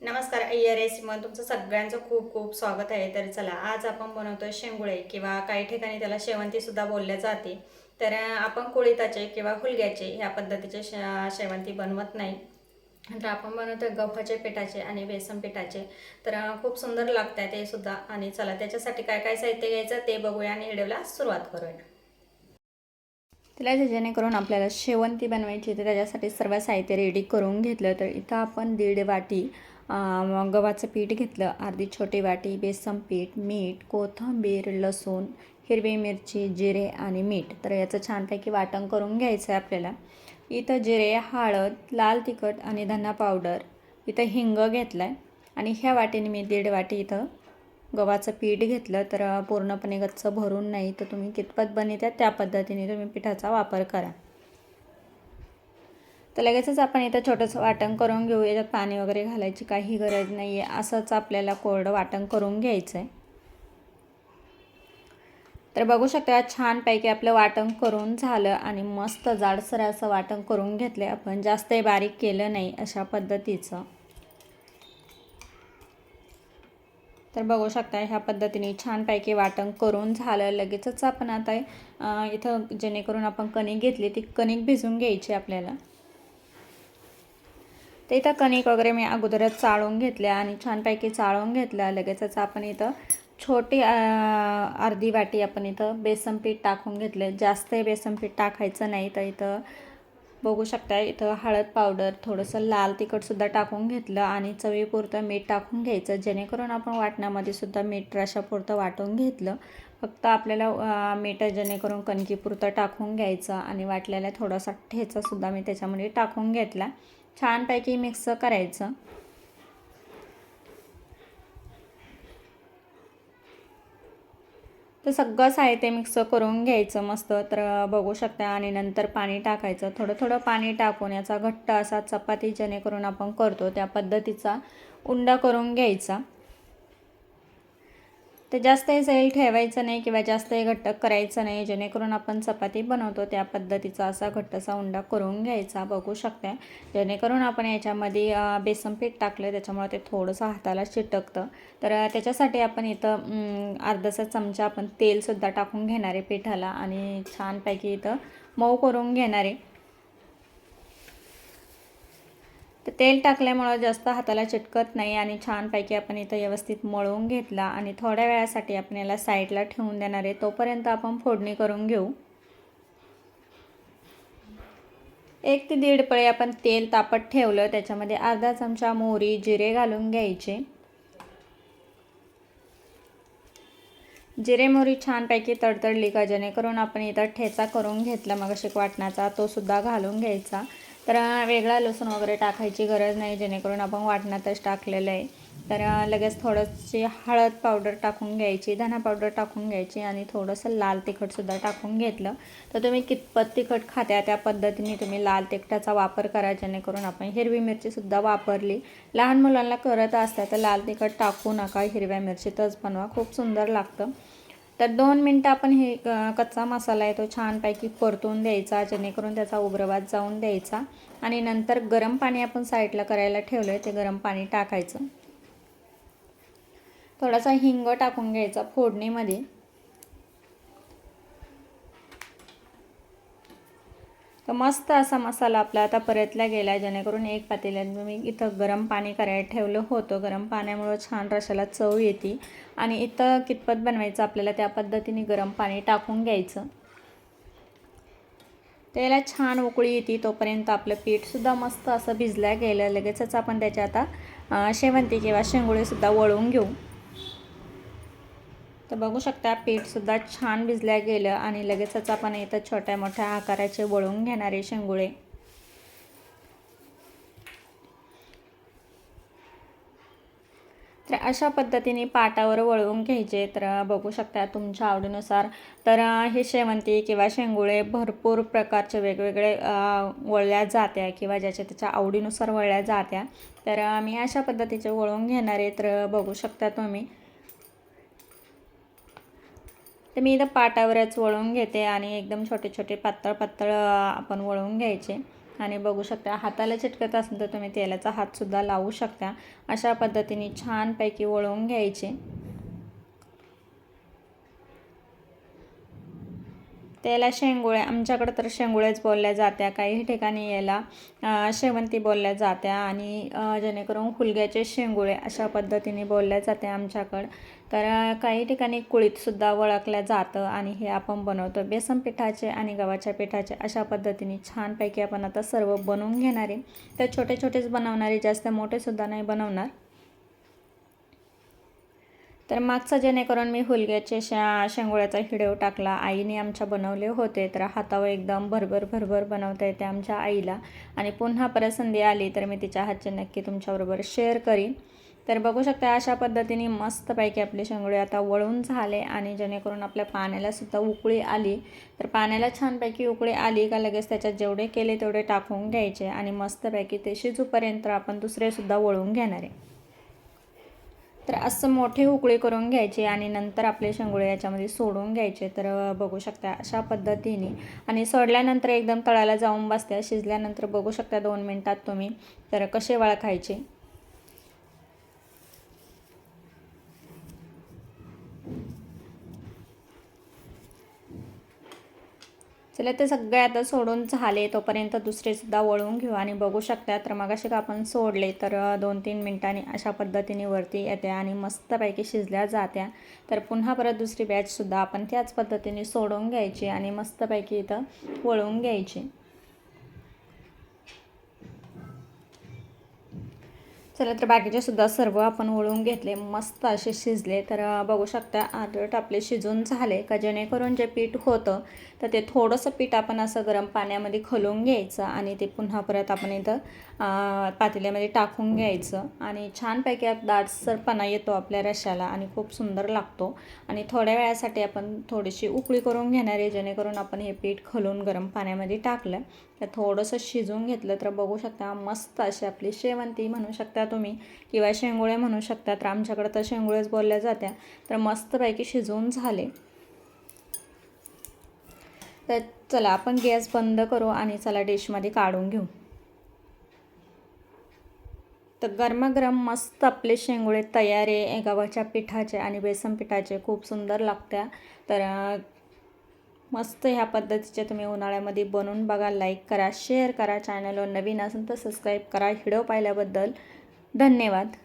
नमस्कार अय्यर रेसिपीमध्ये तुमचं सगळ्यांचं खूप खूप स्वागत आहे. तर चला आज आपण बनवतोय शेंगुळे किंवा काही ठिकाणी त्याला शेवंतीसुद्धा बोलल्या जाते. तर आपण कुळीताचे किंवा हुलग्याचे ह्या पद्धतीचे शे शेवंती बनवत नाही. तर आपण बनवतोय गव्हाचे पिठाचे आणि बेसन पिठाचे. तर खूप सुंदर लागत ते सुद्धा. आणि चला त्याच्यासाठी काय काय साहित्य घ्यायचं ते बघूया आणि व्हिडिओला सुरुवात करूया. तिला जेणेकरून आपल्याला शेवंती बनवायची तर त्याच्यासाठी सर्व साहित्य रेडी करून घेतलं. तर इथं आपण दीड वाटी गव्हाचं पीठ घेतलं. अर्धी छोटी वाटी बेसन पीठ मीठ कोथिंबीर लसूण हिरवी मिरची जिरे आणि मीठ. तर याचं छानपैकी वाटण करून घ्यायचं आहे आपल्याला. इथं जिरे हळद लाल तिखट आणि धना पावडर इथं हिंग घेतलं आहे आणि ह्या वाटीने मी दीड वाटी इथं गव्हाचं पीठ घेतलं तर पूर्णपणे गच्च भरून नाही तर तुम्ही कितपत बनवता त्या पद्धतीने तुम्ही पिठाचा वापर करा. तर लगेचच आपण इथं छोटंसं वाटण करून घेऊ याच्यात पाणी वगैरे घालायची काही गरज नाही आहे असंच आपल्याला कोरडं वाटण करून घ्यायचं आहे तर बघू शकता छानपैकी आपलं वाटण करून झालं आणि मस्त जाडसर असं वाटण करून घेतलं आपण जास्तही बारीक केलं नाही अशा पद्धतीचं. तर बघू शकता ह्या पद्धतीने छानपैकी वाटण करून झालं. लगेचच आपण आता इथं जेणेकरून आपण कणिक घेतली ती कणिक भिजून घ्यायची आपल्याला. तर इथं कणिक वगैरे मी अगोदरच चाळून घेतल्या आणि छानपैकी चाळून घेतल्या लगेचच आपण इथं छोटी अर्धी वाटी आपण इथं बेसन पीठ टाकून घेतले. जास्त बेसन पीठ टाकायचं नाही तर इथं बघू शकता इथं हळद पावडर थोडंसं लाल तिखटसुद्धा टाकून घेतलं आणि चवीपुरतं मीठ टाकून घ्यायचं. जेणेकरून आपण वाटण्यामध्ये सुद्धा मीठ रशापुरतं वाटून घेतलं. फक्त आपल्याला मीठ जेणेकरून कणकीपुरतं टाकून घ्यायचं आणि वाटलेला थोडासा ठेचासुद्धा मी त्याच्यामध्ये टाकून घेतला. छानपैकी मिक्स करायचं. तर सगळं साहित्य मिक्स करून घ्यायचं मस्त. तर बघू शकता आणि नंतर पाणी टाकायचं. थोडं थोडं पाणी टाकून याचा घट्ट असा चपाती जेणेकरून आपण करतो त्या पद्धतीचा उंडा करून घ्यायचा. तर जास्तही सैल ठेवायचं नाही किंवा जास्तही घट्ट करायचं नाही. जेणेकरून आपण चपाती बनवतो त्या पद्धतीचा असा घट्टसा उंडा करून घ्यायचा. बघू शकता जेणेकरून आपण याच्यामध्ये बेसन पीठ टाकलं त्याच्यामुळे ते थोडंसं हाताला चिटकतं. तर त्याच्यासाठी आपण इथं अर्धासा चमचा आपण तेलसुद्धा टाकून घेणार आहे पिठाला. आणि छानपैकी इथं मऊ करून घेणार. आहे तर तेल टाकल्यामुळं जास्त हाताला चिटकत नाही आणि छानपैकी आपण इथं व्यवस्थित मळून घेतला आणि थोड्या वेळासाठी आपण याला साईडला ठेवून देणार आहे. तोपर्यंत आपण फोडणी करून घेऊ. एक ते दीड पळे आपण तेल तापत ठेवलं. त्याच्यामध्ये अर्धा चमचा मोहरी जिरे घालून घ्यायचे. जिरे मोहरी छानपैकी तडतडली का जेणेकरून आपण इथं ठेचा करून घेतला. मग शिक वाटणाचा तो सुद्धा घालून घ्यायचा. तर वेगळा लसूण वगैरे टाकायची गरज नाही जेणेकरून आपण वाटणातच टाकलेलं आहे. तर लगेच थोडंशी हळद पावडर टाकून घ्यायची धना पावडर टाकून घ्यायची आणि थोडंसं लाल तिखटसुद्धा टाकून घेतलं. तर तुम्ही कितपत तिखट खात्या त्या पद्धतीने तुम्ही लाल तिखटाचा वापर करा जेणेकरून आपण हिरवी मिरचीसुद्धा वापरली. लहान मुलांना करत असता तर लाल तिखट टाकू नका हिरव्या मिरचीतच बनवा खूप सुंदर लागतं. तर दोन मिनटं आपण हे क- कच्चा मसाला आहे तो छानपैकी परतून द्यायचा जेणेकरून त्याचा उग्रवाद जाऊन द्यायचा. आणि नंतर गरम पाणी आपण साईडला करायला ठेवलं आहे ते गरम पाणी टाकायचं. थोडासा हिंग टाकून घ्यायचा फोडणीमध्ये. तर मस्त असा मसाला आपला आता परतला गेला जेणेकरून एक पातेल्यात मी इथं गरम पाणी करायला ठेवलं होतं. गरम पाण्यामुळं छान रशाला चव येते. आणि इथं कितपत बनवायचं आपल्याला त्या पद्धतीने गरम पाणी टाकून घ्यायचं. त्याला छान उकळी येते तोपर्यंत आपलं पीठसुद्धा मस्त असं भिजलं गेलं. लगेचच आपण त्याच्या आता शेवंती किंवा शेंगुळेसुद्धा वळून घेऊ. तर बघू शकता पीठसुद्धा छान भिजल्या गेलं आणि लगेचच आपण इथं छोट्या मोठ्या आकाराचे वळून घेणारे शेंगुळे. तर अशा पद्धतीने पाटावर वळवून घ्यायचे. तर बघू शकता तुमच्या आवडीनुसार. तर हे शेवंती किंवा शेंगुळे भरपूर प्रकारचे वेगवेगळे वळल्या जात्या किंवा ज्याच्या त्याच्या आवडीनुसार वळल्या जात्या. तर मी अशा पद्धतीचे वळवून घेणार. आहे तर बघू शकता तुम्ही. तर मी इथं पाटावरच वळून घेते आणि एकदम छोटे छोटे पातळ पातळ आपण वळून घ्यायचे. आणि बघू शकता हाताला चिटकत असेल तर तुम्ही तेलाचा हातसुद्धा लावू शकता. अशा पद्धतीने छानपैकी वळवून घ्यायचे. त्याला शेंगुळे आमच्याकडं तर शेंगुळेच बोलल्या जात्या काही ठिकाणी याला शेवंती बोलल्या जात्या आणि जेणेकरून हुलग्याचे शेंगुळे अशा पद्धतीने बोलल्या जाते आमच्याकडं. तर काही ठिकाणी कुळीतसुद्धा ओळखल्या जातं आणि हे आपण बनवतो. बेसन पिठाचे आणि गव्हाच्या पिठाचे अशा पद्धतीने छानपैकी आपण आता सर्व बनवून घेणार. आहे तर छोटे छोटेच बनवणारे जास्त मोठेसुद्धा नाही बनवणार. तर मागचं जेणेकरून मी हुलग्याचे शा शेंगोळ्याचा हिडव टाकला. आईने आमच्या बनवले होते तर हातावर एकदम भरभर भरभर बनवता येते आमच्या आईला. आणि पुन्हा परत संधी आली तर मी तिच्या हातचे नक्की तुमच्याबरोबर शेअर करीन. तर बघू शकता अशा पद्धतीने मस्तपैकी आपले शेंगोळे आता वळून झाले आणि जेणेकरून आपल्या पाण्याला सुद्धा उकळी आली. तर पाण्याला छानपैकी उकळी आली का लगेच त्याच्यात जेवढे केले तेवढे टाकून घ्यायचे आणि मस्तपैकी ते शिजूपर्यंत आपण दुसरेसुद्धा वळून घेणार आहे. तर असं मोठे उकळे करून घ्यायचे आणि नंतर आपले शेंगुळे याच्यामध्ये सोडून घ्यायचे. तर बघू शकता अशा पद्धतीने. आणि सोडल्यानंतर एकदम तळाला जाऊन बसत्या शिजल्यानंतर बघू शकता दोन मिनटात तुम्ही. तर कसे वळखायचे चला ते सगळे आता सोडून झाले. तोपर्यंत दुसरेसुद्धा वळवून घेऊ आणि बघू शकता. तर मग असे का आपण सोडले तर दोन तीन मिनटांनी अशा पद्धतीने वरती येते आणि मस्तपैकी शिजल्या जात्या. तर पुन्हा परत दुसरी बॅचसुद्धा आपण त्याच पद्धतीने सोडून घ्यायची आणि मस्तपैकी इथं वळवून घ्यायची. चला तर बाकीचे सुद्धा सर्व आपण वळून घेतले मस्त असे शिजले. तर बघू शकता आदळट आपले शिजून झाले का जेणेकरून जे पीठ होतं तर ते थोडंसं पीठ आपण असं गरम पाण्यामध्ये खलून घ्यायचं आणि ते पुन्हा परत आपण इथं पातेल्यामध्ये टाकून घ्यायचं. आणि छानपैकी दाटसरपणा येतो आपल्या रशाला आणि खूप सुंदर लागतो. आणि थोड्या वेळासाठी आपण थोडीशी उकळी करून घेणार आहे जेणेकरून आपण हे पीठ खलून गरम पाण्यामध्ये टाकलं. तर थोडंसं शिजून घेतलं तर बघू शकता मस्त अशी आपली शेवंती म्हणू शकता तुम्ही. किंवा शेंगुळे म्हणू शकता तर आमच्याकडे तर शेंगुळेच बोलल्या जात्या. तर मस्तपैकी शिजवून झाले. तर चला आपण गॅस बंद करू आणि चला डिशमध्ये काढून घेऊ. तर गरमागरम मस्त आपले शेंगुळे तयार आहे गव्हाच्या पिठाचे आणि बेसन पिठाचे खूप सुंदर लागत्या. तर मस्त ह्या पद्धतीचे तुम्ही उन्हाळ्यामध्ये बनवून बघा लाईक करा शेअर करा चॅनलवर नवीन असेल तर सबस्क्राईब करा व्हिडिओ पाहिल्याबद्दल. धन्यवाद.